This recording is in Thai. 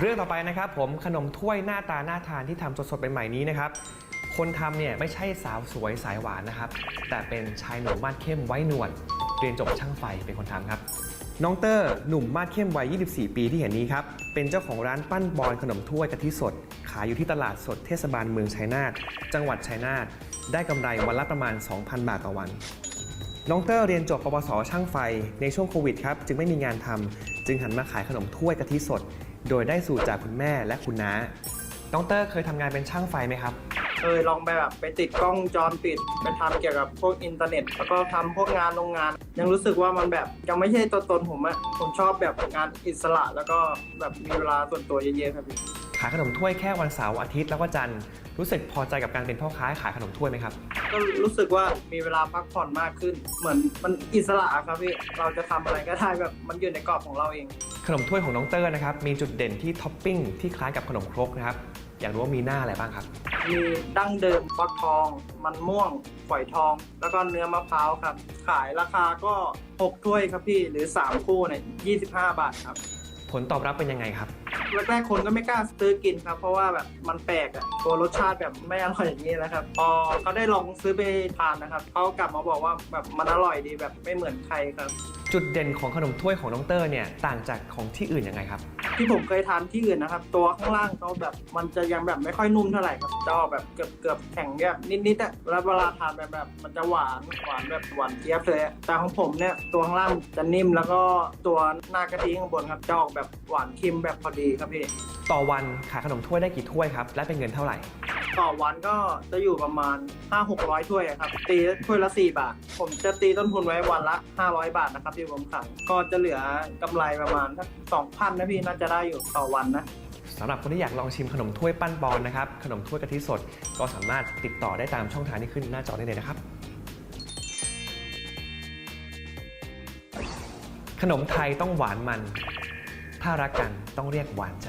เรื่องต่อไปนะครับผมขนมถ้วยหน้าตาน่าทานที่ทำสดๆใหม่ๆนี้นะครับคนทำเนี่ยไม่ใช่สาวสวยสายหวานนะครับ แต่เป็นชายหนุ่มมาดเข้มไว้หนวด เรียนจบช่างไฟเป็นคนทำครับ น้องเตอร์หนุ่มมาดเข้มวัย 24 ปีที่เห็นนี้ครับ เป็นเจ้าของร้านปั้นบอลขนมถ้วยกะทิสด ขายอยู่ที่ตลาดสดเทศบาลเมืองชัยนาทจังหวัดชัยนาทได้กำไรวันละประมาณ 2,000 บาทต่อวัน น้องเตอร์เรียนจบปวสช่างไฟในช่วงโควิดครับจึงไม่มีงานทำจึงหันมาขายขนมถ้วยกะทิสด โดยได้สูตรจากคุณแม่และคุณน้าน้องเตอร์เคยทำงานเป็นช่างไฟไหมครับ เคยลองไปแบบไปติดกล้องจรปิดไปทำเกี่ยวกับพวกอินเทอร์เน็ต แล้วก็ทำพวกงานโรงงาน ยังรู้สึกว่ามันแบบยังไม่ใช่ตัวตนผมอะผมชอบแบบงานอิสระแล้วก็แบบมีเวลาส่วนตัวเยอะๆครับพี่ ขายขนมถ้วยแค่วันเสาร์อาทิตย์แล้วก็จันทร์รู้สึกพอใจกับการเป็นพ่อค้าขายขนมถ้วยไหมครับ ก็รู้สึกว่ามีเวลาพักผ่อนมากขึ้น เหมือนมันอิสระครับพี่ เราจะทำอะไรก็ได้แบบมันอยู่ในกรอบของเราเอง ขนมถ้วยของน้องเตอร์นะครับมีจุดเด่นที่ท็อปปิ้งที่คล้ายกับขนมครกนะครับอยากรู้ว่ามีหน้าอะไรบ้างครับ มีดั้งเดิมฟักทอง มันม่วงฝอยทอง แล้วก็เนื้อมะพร้าวครับ ขายราคาก็ 6 ถ้วยครับพี่ หรือ 3 คู่เนี่ย25 บาทครับ ผลตอบรับเป็นยังไงครับ แรกๆคนก็ไม่กล้าซื้อกินครับ เพราะว่าแบบมันแปลกอะตัวรสชาติแบบไม่อร่อยอย่างนี้นะครับ พอเขาได้ลองซื้อไปทานนะครับเขากลับมาบอกว่าแบบมันอร่อยดีแบบไม่เหมือนใครครับ จุดเด่นของขนมถ้วยของน้องเตอร์เนี่ยต่างจากของที่อื่นยังไงครับ ที่ผมเคยทานที่อื่นนะครับ ตัวข้างล่างเขาแบบมันจะยังแบบไม่ค่อยนุ่มเท่าไหร่ครับจะออกแบบเกือบเกือบแข็งแบบนิดๆอะแล้วเวลาทานแบบแบบมันจะหวานหวานแบบหวานเจี๊ยบเลยอะแต่ของผมเนี่ยตัวข้างล่างจะนิ่มแล้วก็ตัวหน้ากะทิข้างบนครับจะออกแบบหวานเค็มแบบพอดีครับพี่ ต่อวันขายขนมถ้วยได้กี่ถ้วยครับ และเป็นเงินเท่าไหร่ ต่อวันก็จะอยู่ประมาณ 5 600 ถ้วยอะครับ ตีถ้วยละ 4 บาท ผมจะตีต้นทุนไว้วันละ 500 บาทนะครับที่ผมขายก็จะเหลือกำไรประมาณสัก2,000นะพี่น่าจะได้อยู่ต่อวันนะสำหรับคนที่อยากลองชิมขนมถ้วยปั้นบอลนะครับ ขนมถ้วยกะทิสด ก็สามารถติดต่อได้ตามช่องทางที่ขึ้นหน้าจอได้เลยนะครับ ขนมไทยต้องหวานมัน ถ้ารักกันต้องเรียกหวานใจ